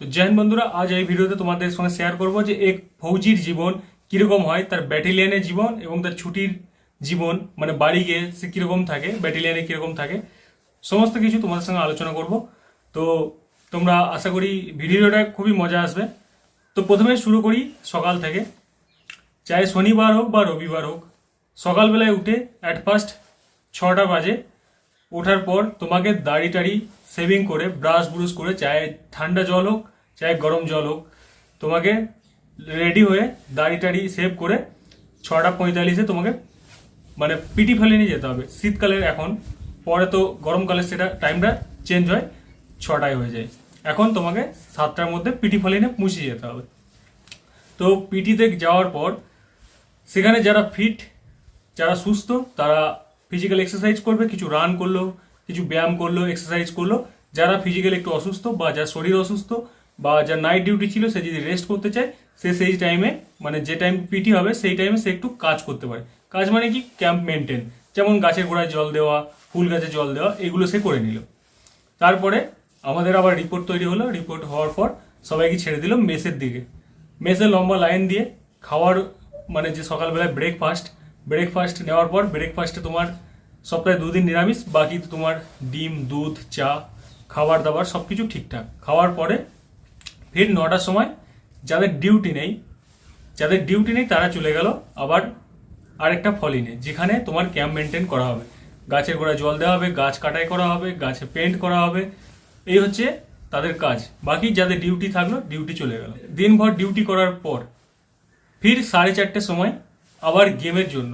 তো হিন্দ বন্ধুরা, আজ এই ভিডিওতে তোমাদের সঙ্গে শেয়ার করব যে এক ফৌজির জীবন কীরকম হয়, তার ব্যাটালিয়ানের জীবন এবং তার ছুটির জীবন মানে বাড়ি গিয়ে সে কীরকম থাকে ব্যাটালিয়ানে কীরকম থাকে, সমস্ত কিছু তোমাদের সঙ্গে আলোচনা করব। তো তোমরা আশা করি ভিডিওটা খুবই মজা আসবে। তো প্রথমে শুরু করি সকাল থেকে। চাই শনিবার হোক বা রবিবার হোক, সকালবেলায় উঠে অ্যাট ফার্স্ট ছটা বাজে। ওঠার পর তোমাকে দাড়ি টাড়ি সেভিং করে ব্রাশ ব্রুশ করে চাहे ঠান্ডা জল হোক চাहे গরম জল হোক, তোমাকে রেডি হয়ে দাড়ি টাড়ি সেভ করে ছটা পঁয়তাল্লিশে তোমাকে মানে পিটি ফেলে নিয়ে যেতে হবে। শীতকালের এখন, পরে তো গরমকালে সেটা টাইমটা চেঞ্জ হয়, ছটায় হয়ে যায়। এখন তোমাকে সাতটার মধ্যে পিটি ফেলে নিয়ে মুছে যেতে হবে। তো পিটিতে যাওয়ার পর, সেখানে যারা ফিট যারা সুস্থ, তারা ফিজিক্যাল এক্সারসাইজ করবে, কিছু রান করল, কিছু ব্যায়াম করল এক্সারসাইজ করল। যারা ফিজিক্যাল একটু অসুস্থ বা যার শরীর অসুস্থ বা যার নাইট ডিউটি ছিল, সে যদি রেস্ট করতে চায়, সে সেই টাইমে মানে যে টাইম পিটি হবে, সেই টাইমে সে একটু কাজ করতে পারে। কাজ মানে কি? ক্যাম্প মেনটেন যেমন গাছের গোড়ায় জল দেওয়া, ফুল গাছে জল দেওয়া, এগুলো সে করে নিল। তারপরে আমাদের আবার রিপোর্ট তৈরি হলো। রিপোর্ট হওয়ার পর সবাইকে ছেড়ে দিল মেসের দিকে। মেসে লম্বা লাইন দিয়ে খাওয়ার মানে যে সকালবেলায় ব্রেকফাস্ট ব্রেকফাস্ট নেওয়ার পর ব্রেকফাস্টে তোমার সপ্তাহে দুদিন নিরামিষ, বাকি তোমার ডিম, দুধ, চা, খাবার দাবার সব কিছু ঠিকঠাক। খাওয়ার পরে ফির নটার সময় যাদের ডিউটি নেই, যাদের ডিউটি নেই তারা চলে গেল আবার আরেকটা ফলিনে যেখানে তোমার ক্যাম্প মেনটেন করা হবে। গাছের গোড়ায় জল দেওয়া হবে, গাছ কাটাই করা হবে, গাছে পেন্ট করা হবে, এই হচ্ছে তাদের কাজ। বাকি যাদের ডিউটি থাকল ডিউটি চলে গেল। দিনভর ডিউটি করার পর ফির সাড়ে চারটের সময় আবার গেমের জন্য।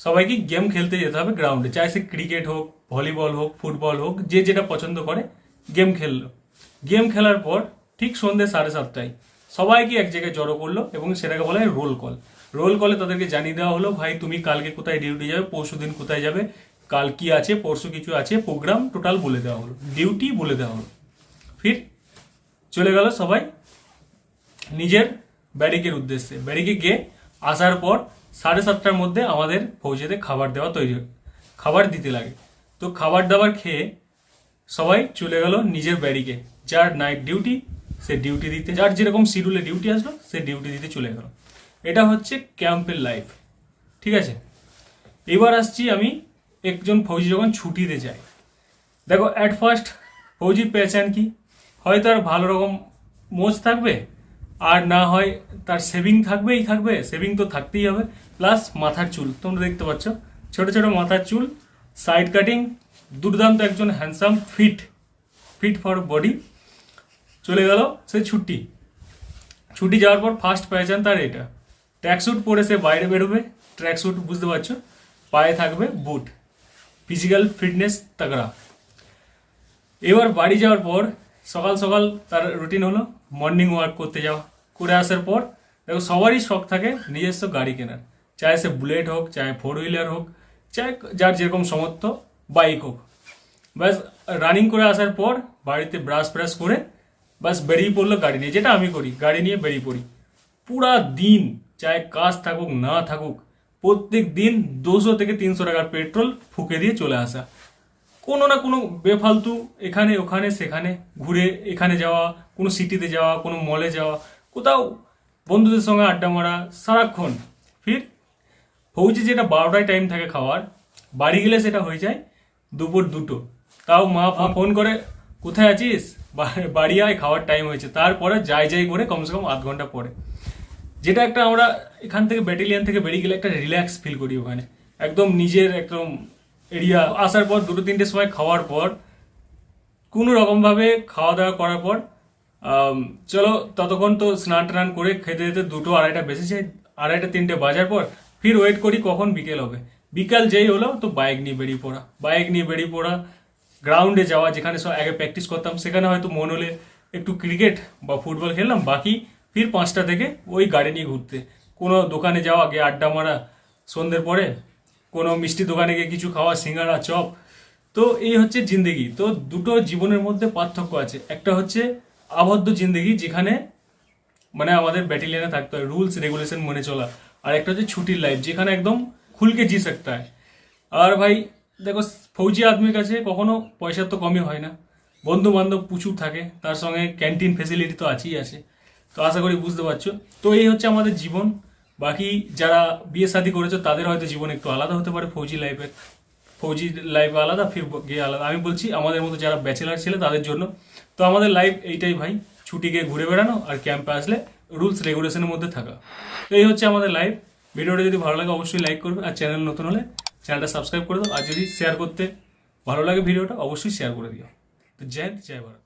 সবাইকে গেম খেলতে যেতে হবে গ্রাউন্ডে, চাই সে ক্রিকেট হোক, ভলিবল হোক, ফুটবল হোক, যে যেটা পছন্দ করে, গেম খেললো। গেম খেলার পর ঠিক সন্ধ্যে সাড়ে সাতটায় সবাইকে এক জায়গায় জড়ো করল এবং সেটাকে বলা হয় রোল কল। রোল কলে তাদেরকে জানিয়ে দেওয়া হলো, ভাই, তুমি কালকে কোথায় ডিউটি যাবে? পরশু দিন কোথায় যাবে? কাল কি আছে? পরশু কিছু আছে? প্রোগ্রাম টোটাল বলে দেওয়া হলো। ডিউটি বলে দেওয়া হলো। ফির চলে গেল সবাই নিজের ব্যারিকের উদ্দেশ্যে। ব্যারিকে গিয়ে আসার পর সাড়ে সাতটার মধ্যে আমাদের ফৌজেতে খাবার দেওয়া তৈরি খাবার দিতে লাগে। তো খাবার দাবার খেয়ে সবাই চলে গেল নিজের ব্যারিকে। যার নাইট ডিউটি সে ডিউটি দিতে যার যেরকম শিডিউলে ডিউটি আসলো, সে ডিউটি দিতে চলে গেল। এটা হচ্ছে ক্যাম্পের লাইফ ঠিক আছে? এবার আসছি আমি একজন ফৌজি যখন ছুটিতে যাই দেখো অ্যাট ফার্স্ট ফৌজির পেয়েছেন কি? হয়তো আর ভালো রকম মোজ থাকবে? আর না হয় তার সেভিং থাকবেই থাকবে সেভিং তো থাকতেই হবে। প্লাস মাথার চুল, তোমরা দেখতে পাচ্ছ, ছোট ছোট মাথার চুল সাইড কাটিং দুর্দান্ত একজন handsome fit fit for body চলে গেল সে ছুটি। ছুটি যাওয়ার পর ফার্স্ট পেয়েছেন তার এটা। ট্র্যাকস্যুট পরে সে বাইরে বেরোবে ট্র্যাক ট্র্যাকস্যুট বুঝতে পারছ? পায়ে থাকবে বুট ফিজিক্যাল ফিটনেস তাগড়া। এবার বাড়ি যাওয়ার পর সকাল সকাল তার রুটিন হলো মর্নিং ওয়াক করতে যাওয়া। করে আসার পর দেখো সবারই শখ থাকে নিজস্ব গাড়ি কেনার। চাহে সে বুলেট হোক চাহে ফোর হুইলার হোক চাহে যার যেরকম সমর্থ বাইক হোক। ব্যাস রানিং করে আসার পর বাড়িতে ব্রাশ ব্রাশ করে ব্যাস বেরিয়ে পড়ল গাড়ি নিয়ে, যেটা আমি করি, গাড়ি নিয়ে বেরিয়ে পড়ি। পুরা দিন চায় কাজ থাকুক, না থাকুক, প্রত্যেক দিন দুশো থেকে তিনশো টাকার পেট্রোল ফুঁকে দিয়ে চলে আসা। কোনো না কোনো বেফালতু এখানে ওখানে সেখানে ঘুরে এখানে যাওয়া কোনো সিটিতে যাওয়া কোনো মলে যাওয়া কোথাও বন্ধুদের সঙ্গে আড্ডা মারা সারাক্ষণ। ফির ফৌজি যেটা বারোটায় টাইম থাকে খাওয়ার বাড়ি গেলে সেটা হয়ে যায় দুপুর দুটো। তাও মা ফো- ফোন করে কোথায় আছিস? বাড়ি আয় খাওয়ার টাইম হয়েছে। তারপরে যাই যাই করে কমসে কম আধ ঘণ্টা পরে। যেটা একটা আমরা এখান থেকে ব্যাটেলিয়ান থেকে বেরিয়ে গেলে একটা রিল্যাক্স ফিল করি ওখানে। একদম নিজের একদম এরিয়া আসার পর দুটো তিনটে সময় খাওয়ার পর, কোনো রকমভাবে খাওয়া দাওয়া করার পর চলো ততক্ষণ তো স্নান টান করে খেতে যেতে দুটো আড়াইটা যায় আড়াইটা তিনটে বাজার পর ফির ওয়েট করি কখন বিকেল হবে। বিকাল যেই হলো তো বাইক নিয়ে বেরিয়ে পড়া বাইক নিয়ে বেরিয়ে পড়া গ্রাউন্ডে যাওয়া যেখানে সব আগে প্র্যাকটিস করতাম, সেখানে হয়তো মন হলে একটু ক্রিকেট বা ফুটবল খেললাম, বাকি ফির পাঁচটা থেকে ওই গাড়ি নিয়ে ঘুরতে। কোনো দোকানে যাওয়া গিয়ে আড্ডা মারা, সন্ধ্যের পরে কোনো মিষ্টি দোকানে গিয়ে কিছু খাওয়া, সিঙ্গারা, চপ। তো এই হচ্ছে জিন্দেগি। তো দুটো জীবনের মধ্যে পার্থক্য আছে। একটা হচ্ছে আবদ্ধ জিন্দেগি, যেখানে মানে আমাদের ব্যাটেলিয়ানে থাকতে হয়, রুলস, রেগুলেশন মনে চলা। আর একটা হচ্ছে ছুটির লাইফ, যেখানে একদম খুলকে জি সাকতে হয়। আর ভাই, দেখো, ফৌজি আদমির কাছে কখনো পয়সা তো কমই হয় না। বন্ধু বান্ধব প্রচুর থাকে, তার সঙ্গে ক্যান্টিন ফেসিলিটি তো আছেই আছে। তো আশা করি বুঝতে পারছ। তো এই হচ্ছে আমাদের জীবন। বাকি যারা বিয়ে শাদী করেছ, তাদের হয়তো জীবন একটু আলাদা হতে পারে, ফৌজি লাইফের ফৌজি লাইফ আলাদা, ফির গিয়ে আলাদা। আমি বলছি, আমাদের মতো যারা ব্যাচেলার ছিল, তাদের জন্য। তো আমাদের লাইফ এইটাই ভাই, ছুটি গিয়ে ঘুরে বেড়ানো আর ক্যাম্পে আসলে রুলস রেগুলেশনের মধ্যে থাকা। তো এই হচ্ছে আমাদের লাইফ ভিডিওটা যদি ভালো লাগে, অবশ্যই লাইক করবে। আর চ্যানেল নতুন হলে চ্যানেলটা সাবস্ক্রাইব করে দাও। আর যদি শেয়ার করতে ভালো লাগে ভিডিওটা, অবশ্যই শেয়ার করে দিও। তো জয় জয় ভারত।